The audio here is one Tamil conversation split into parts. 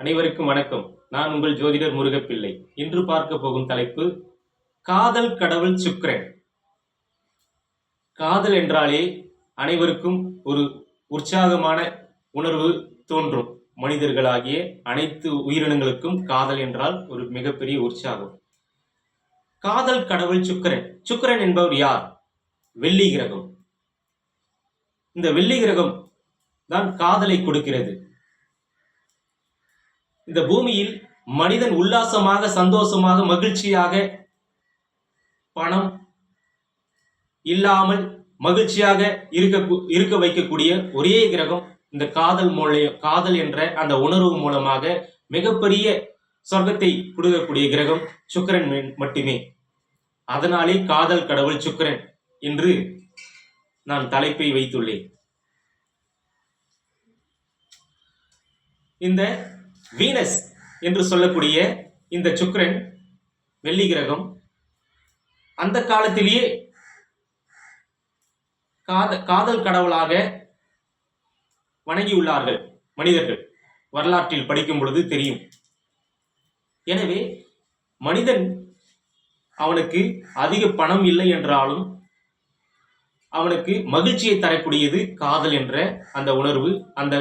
அனைவருக்கும் வணக்கம். நான் உங்கள் ஜோதிடர் முருகப்பிள்ளை. இன்று பார்க்க போகும் தலைப்பு காதல் கடவுள் சுக்ரன் காதல் என்றாலே அனைவருக்கும் ஒரு உற்சாகமான உணர்வு தோன்றும். மனிதர்களாகிய அனைத்து உயிரினங்களுக்கும் காதல் என்றால் ஒரு மிகப்பெரிய உற்சாகம். காதல் கடவுள் சுக்கரன். சுக்கரன் என்பவர் யார்? வெள்ளி கிரகம். இந்த வெள்ளி கிரகம் தான் காதலை கொடுக்கிறது. இந்த பூமியில் மனிதன் உல்லாசமாக சந்தோஷமாக மகிழ்ச்சியாக பணம் இல்லாமல் மகிழ்ச்சியாக இருக்க இருக்க வைக்கக்கூடிய ஒரே கிரகம் இந்த காதல் மூலைய காதல் என்ற அந்த உணர்வு மூலமாக மிகப்பெரிய சொர்க்கத்தை கொடுக்கக்கூடிய கிரகம் சுக்கரன் மட்டுமே. அதனாலே காதல் கடவுள் சுக்கிரன் என்று நான் தலைப்பை வைத்துள்ளேன். இந்த வீனஸ் என்று சொல்லக்கூடிய இந்த சுக்கரன் வெள்ளி கிரகம் அந்த காலத்திலேயே காத காதல் கடவுளாக வணங்கியுள்ளார்கள் மனிதர்கள். வரலாற்றில் படிக்கும் பொழுது தெரியும். எனவே மனிதன் அவனுக்கு அதிக பணம் இல்லை என்றாலும் அவனுக்கு மகிழ்ச்சியை தரக்கூடியது காதல் என்ற அந்த உணர்வு அந்த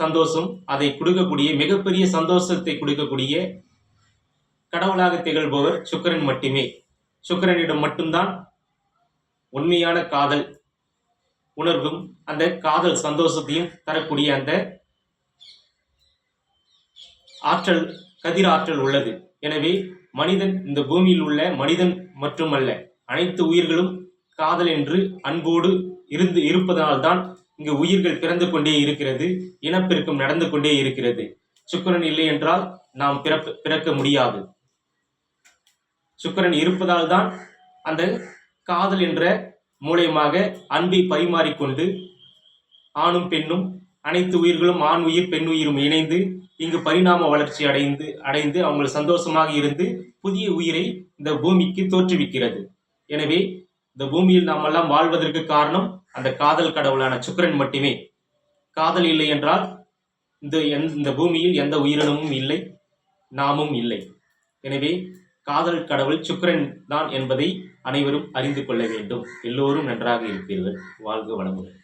சந்தோஷம் அதை கொடுக்கக்கூடிய மிகப்பெரிய சந்தோஷத்தை கொடுக்கக்கூடிய கடவுளாக திகழ்பவர் சுக்கிரன் மட்டுமே. சுக்கிரனிடம் மட்டும்தான் உண்மையான காதல் உணர்வும் அந்த காதல் சந்தோஷத்தையும் தரக்கூடிய அந்த ஆற்றல் கதிர் ஆற்றல் உள்ளது. எனவே மனிதன் இந்த பூமியில் உள்ள மனிதன் மட்டுமல்ல அனைத்து உயிர்களும் காதல் என்று அன்போடு இருந்து இருப்பதனால்தான் இங்கு உயிர்கள் பிறந்து கொண்டே இருக்கிறது இனப்பெருக்கம் நடந்து கொண்டே இருக்கிறது. சுக்கிரன் இல்லை என்றால் நாம் பிறப்பு பிறக்க முடியாது. சுக்கிரன் இருப்பதால் தான் அந்த காதல் என்ற மூலயமாக அன்பை பரிமாறிக்கொண்டு ஆணும் பெண்ணும் அனைத்து உயிர்களும் ஆண் உயிர் பெண் உயிரும் இணைந்து இங்கு பரிணாம வளர்ச்சி அடைந்து அடைந்து அவங்க சந்தோஷமாக இருந்து புதிய உயிரை இந்த பூமிக்கு தோற்றுவிக்கிறது. எனவே இந்த பூமியில் நாம் எல்லாம் வாழ்வதற்கு காரணம் அந்த காதல் கடவுளான சுக்கரன் மட்டுமே. காதல் இல்லை என்றால் இந்த இந்த பூமியில் எந்த உயிரினமும் இல்லை நாமும் இல்லை. எனவே காதல் கடவுள் சுக்கரன் தான் என்பதை அனைவரும் அறிந்து கொள்ள வேண்டும். எல்லோரும் நன்றாக இருப்பீர்கள் வாழ்க வளமுடன்.